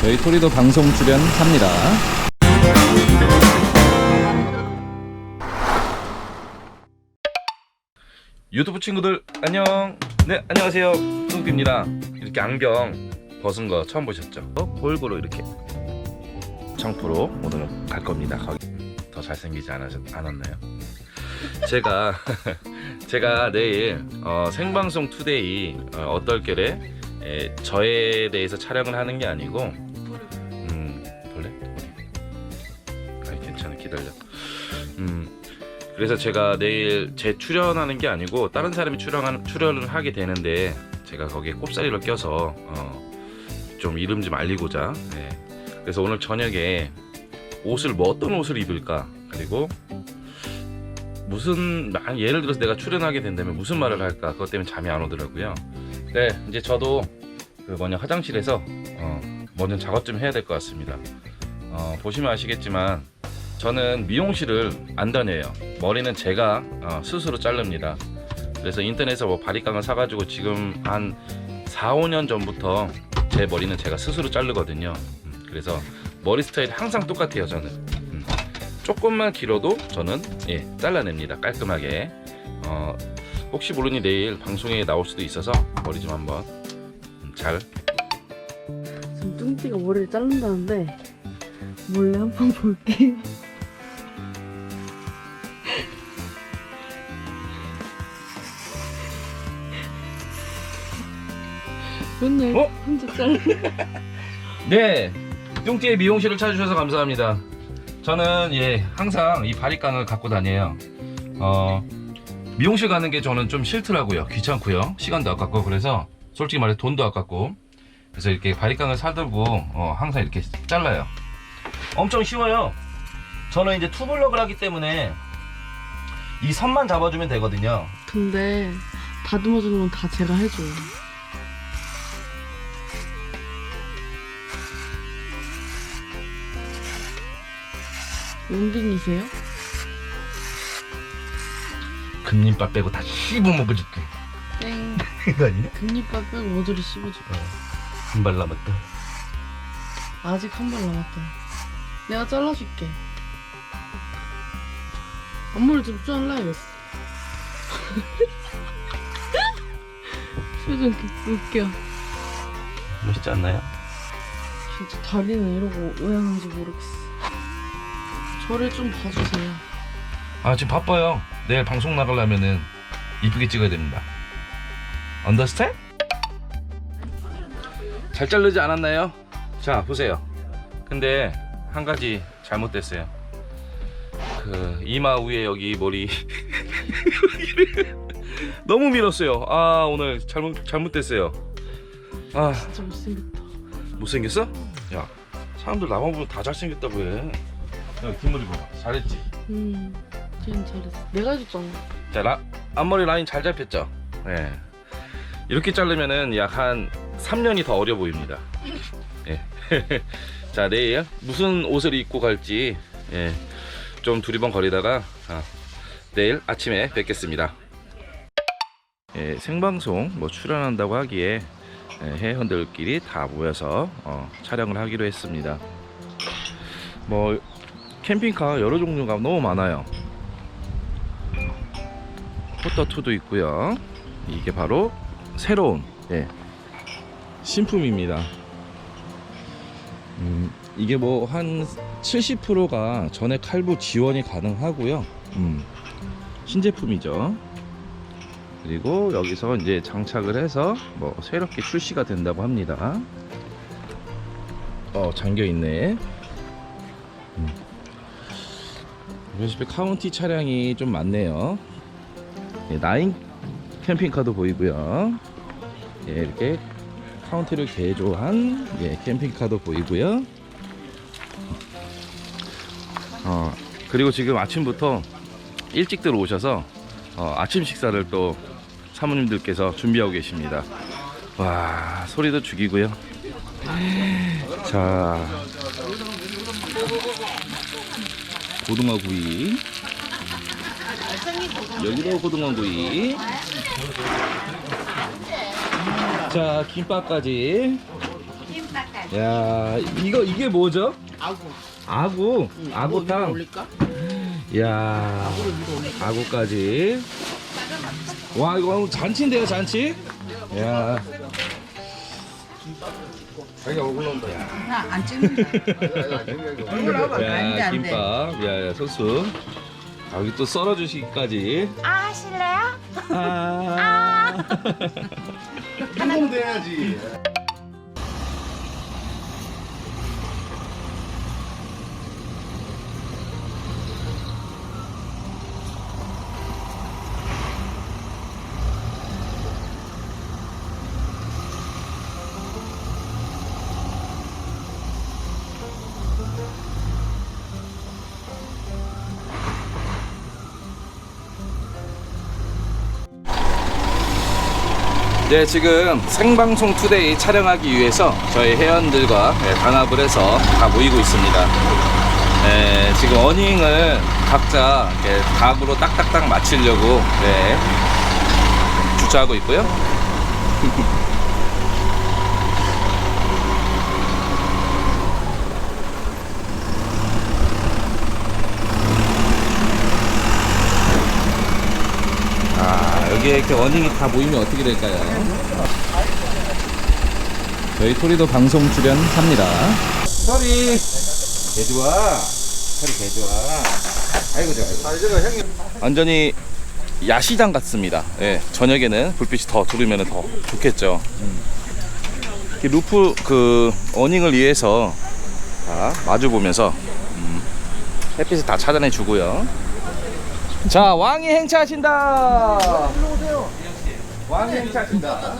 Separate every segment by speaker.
Speaker 1: 저희 토리도 방송 출연합니다.
Speaker 2: 유튜브 친구들 안녕. 네 안녕하세요. 뚱띠입니다. 이렇게 안경 벗은 거 처음 보셨죠? 어, 골고루 이렇게 청프로 오늘 갈 겁니다. 거기 더 잘생기지 않았, 않았나요? 제가 제가 내일 어, 생방송 투데이 어, 떨결에 에, 저에 대해서 촬영을 하는 게 아니고 음. 그래서 제가 내일 제 출연하는 게 아니고 다른 사람이 출연하는, 출연을 하게 되는데 제가 거기에 꼽사리를 껴서 어, 좀 이름 좀 알리고자. 네. 그래서 오늘 저녁에 옷을 뭐 어떤 옷을 입을까? 그리고 무슨 아, 예를 들어서 내가 출연하게 된다면 무슨 말을 할까? 그것 때문에 잠이 안 오더라고요. 네 이제 저도 그 뭐냐 화장실에서 어, 먼저 작업 좀 해야 될 것 같습니다. 어, 보시면 아시겠지만 저는 미용실을 안 다녀요. 머리는 제가 어, 스스로 자릅니다. 그래서 인터넷에서 뭐 바리깡을 사가지고 지금 한 4, 5년 전부터 제 머리는 제가 스스로 자르거든요. 음, 그래서 머리 스타일이 항상 똑같아요. 저는 음, 조금만 길어도 저는 예, 잘라냅니다. 깔끔하게. 어, 혹시 모르니 내일 방송에 나올 수도 있어서 머리 좀 한번 음, 잘
Speaker 3: 지금 뚱띠가 머리를 자른다는데 몰래 한번 볼게. 맨날
Speaker 2: 어?
Speaker 3: 혼자.
Speaker 2: 네, 뚱띠의 미용실을 찾아주셔서 감사합니다. 저는 예 항상 이 바리깡을 갖고 다녀요. 어 미용실 가는 게 저는 좀 싫더라고요. 귀찮고요. 시간도 아깝고 그래서 솔직히 말해 돈도 아깝고 그래서 이렇게 바리깡을 사들고 어, 항상 이렇게 잘라요. 엄청 쉬워요. 저는 이제 투블럭을 하기 때문에 이 선만 잡아주면 되거든요.
Speaker 3: 근데 다듬어주는 건 다 제가 해줘요. 용빈이세요?
Speaker 2: 금림밥 빼고 다 씹어 먹어줄게.
Speaker 3: 땡.
Speaker 2: 이거 아니냐?
Speaker 3: 금리밥 빼고 모조리 씹어줘.
Speaker 2: 한발 남았다.
Speaker 3: 아직 한 발 남았다. 내가 잘라줄게. 앞머리 집중할래? 표정 그- 웃겨.
Speaker 2: 멋있지 않나요?
Speaker 3: 진짜 다리는 이러고 왜 하는지 모르겠어. 저를 좀 봐주세요.
Speaker 2: 아 지금 바빠요 내일 방송 나가려면은 이쁘게 찍어야 됩니다 언더스탠? 잘 자르지 않았나요? 자 보세요 근데 한 가지 잘못됐어요 그 이마 위에 여기 머리 너무 밀었어요 아 오늘 잘못 잘못됐어요 아
Speaker 3: 진짜 못생겼다.
Speaker 2: 못생겼어? 야 사람들 나만 보면 다 잘생겼다고 해 야, 뒷머리 봐봐 잘했지?
Speaker 3: 음, 쟤는 잘했어. 내가 해줬잖아.
Speaker 2: 자, 라, 앞머리 라인 잘 잡혔죠? 예. 이렇게 자르면은 약 한 3년이 더 어려 보입니다. 예. 자, 내일 무슨 옷을 입고 갈지, 예. 좀 두리번 거리다가, 아, 내일 아침에 뵙겠습니다. 예, 생방송 뭐 출연한다고 하기에 예, 회원들끼리 다 모여서 어, 촬영을 하기로 했습니다. 뭐 캠핑카 여러 종류가 너무 많아요. 포터2도 있고요. 이게 바로 새로운 예, 신품입니다. 음, 이게 뭐 한 70%가 전액 할부 지원이 가능하고요. 음, 신제품이죠. 그리고 여기서 이제 장착을 해서 뭐 새롭게 출시가 된다고 합니다. 어 잠겨 있네. 음. 보시다시피 카운티 차량이 좀 많네요. 예, 나인 캠핑카도 보이고요. 예, 이렇게 카운티를 개조한 예, 캠핑카도 보이고요. 어, 그리고 지금 아침부터 일찍들 오셔서 어, 아침 식사를 또 사모님들께서 준비하고 계십니다. 와, 소리도 죽이고요. 자, 고등어 구이. 여기도 고등어 구이. 자, 김밥까지. 야 이거 이게 뭐죠?
Speaker 3: 아구.
Speaker 2: 아구
Speaker 3: 응,
Speaker 2: 아구탕
Speaker 3: 올릴까?
Speaker 2: 야? 아구까지 와 이거 잔치인데요 잔치 야 자기가 올라온다
Speaker 3: 야안 찍는다. 올라와. 안 돼,
Speaker 2: 야,
Speaker 3: 안 돼.
Speaker 2: 김밥, 야, 야, 소스. 아, 여기 또 썰어주시기까지.
Speaker 4: 아 하실래요?
Speaker 2: 아.
Speaker 5: 한번 돼야지.
Speaker 2: 네, 지금 생방송 투데이 촬영하기 위해서 저희 회원들과 네, 단합을 해서 다 모이고 있습니다. 네, 지금 어닝을 각자 각으로 딱딱딱 맞추려고 네, 주차하고 있고요. 아, 여기에 이렇게 어닝이 다 모이면 어떻게 될까요?
Speaker 1: 저희 토리도 방송 출연합니다.
Speaker 2: 설이 개 좋아. 설이 개 좋아. 아이고 좋아. 완전히 야시장 같습니다. 예, 저녁에는 불빛이 더 들으면 더 좋겠죠. 음. 이렇게 루프 그 어닝을 위해서 다 마주 보면서 음, 햇빛을 다 차단해 주고요. 자, 왕이 행차하신다. 왕이 행차하신다.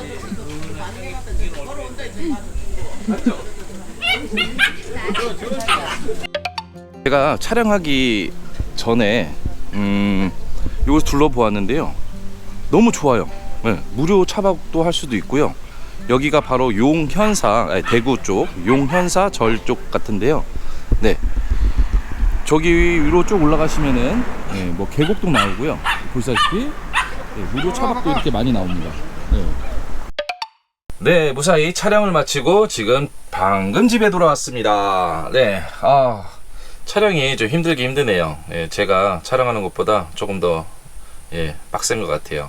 Speaker 2: 제가 촬영하기 전에 음, 이걸 둘러보았는데요. 너무 좋아요. 네, 무료 차박도 할 수도 있고요. 여기가 바로 용현사 아니, 대구 쪽 용현사 절 쪽 같은데요. 네. 저기 위로 쭉 올라가시면은
Speaker 1: 네, 뭐 계곡도 나오고요. 보시다시피 네, 무료 차박도 이렇게 많이 나옵니다. 네.
Speaker 2: 네, 무사히 촬영을 마치고 지금 방금 집에 돌아왔습니다. 네, 아, 촬영이 좀 힘들기 힘드네요. 예, 제가 촬영하는 것보다 조금 더, 예, 빡센 것 같아요.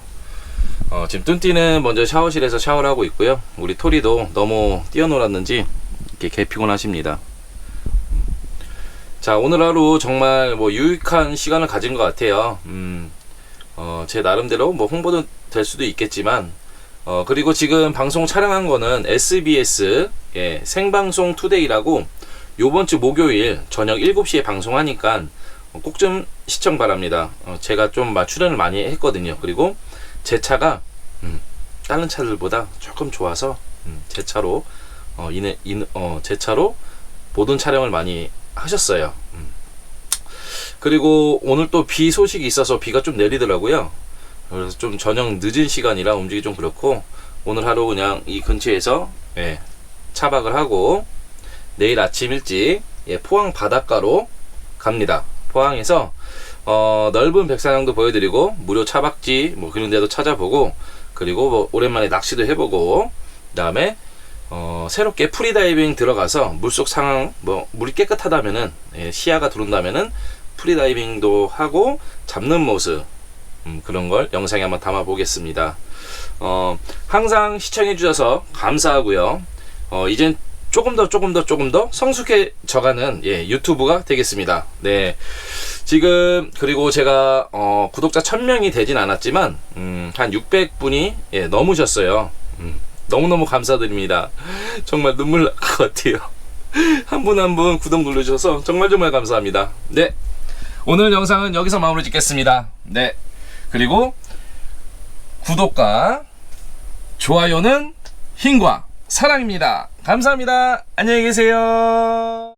Speaker 2: 어, 지금 뚠띠는 먼저 샤워실에서 샤워를 하고 있고요. 우리 토리도 너무 뛰어놀았는지 이렇게 개피곤하십니다. 자, 오늘 하루 정말 뭐 유익한 시간을 가진 것 같아요. 음, 어, 제 나름대로 뭐 홍보도 될 수도 있겠지만, 어, 그리고 지금 방송 촬영한 거는 SBS 예, 생방송 투데이라고 요번 주 목요일 저녁 7시에 방송하니까 꼭 좀 시청 바랍니다. 어, 제가 좀 마- 출연을 많이 했거든요. 그리고 제 차가 음, 다른 차들보다 조금 좋아서 음, 제 차로 어, 이내, 인, 어, 제 차로 모든 촬영을 많이 하셨어요. 음. 그리고 오늘 또 비 소식이 있어서 비가 좀 내리더라고요. 그래서 좀 저녁 늦은 시간이라 움직이 좀 그렇고 오늘 하루 그냥 이 근처에서 예, 차박을 하고 내일 아침 일찍 예, 포항 바닷가로 갑니다. 포항에서 어, 넓은 백사장도 보여드리고 무료 차박지 뭐 그런 데도 찾아보고 그리고 뭐 오랜만에 낚시도 해보고 그다음에 어, 새롭게 프리다이빙 들어가서 물속 상황 뭐 물이 깨끗하다면은 예, 시야가 들어온다면은 프리다이빙도 하고 잡는 모습 음, 그런 걸 영상에 한번 담아 보겠습니다. 어, 항상 시청해 주셔서 감사하고요. 어, 이젠 조금 더 조금 더 조금 더 성숙해져가는 예, 유튜브가 되겠습니다. 네. 지금 그리고 제가 어, 구독자 1000명이 되진 않았지만 음, 한 600분이 예, 넘으셨어요. 음, 너무너무 감사드립니다. 정말 눈물 날 것 같아요. 한 분 한 분 구독 눌러주셔서 정말 정말 감사합니다. 네. 오늘 영상은 여기서 마무리 짓겠습니다. 네. 그리고 구독과 좋아요는 힘과 사랑입니다. 감사합니다. 안녕히 계세요.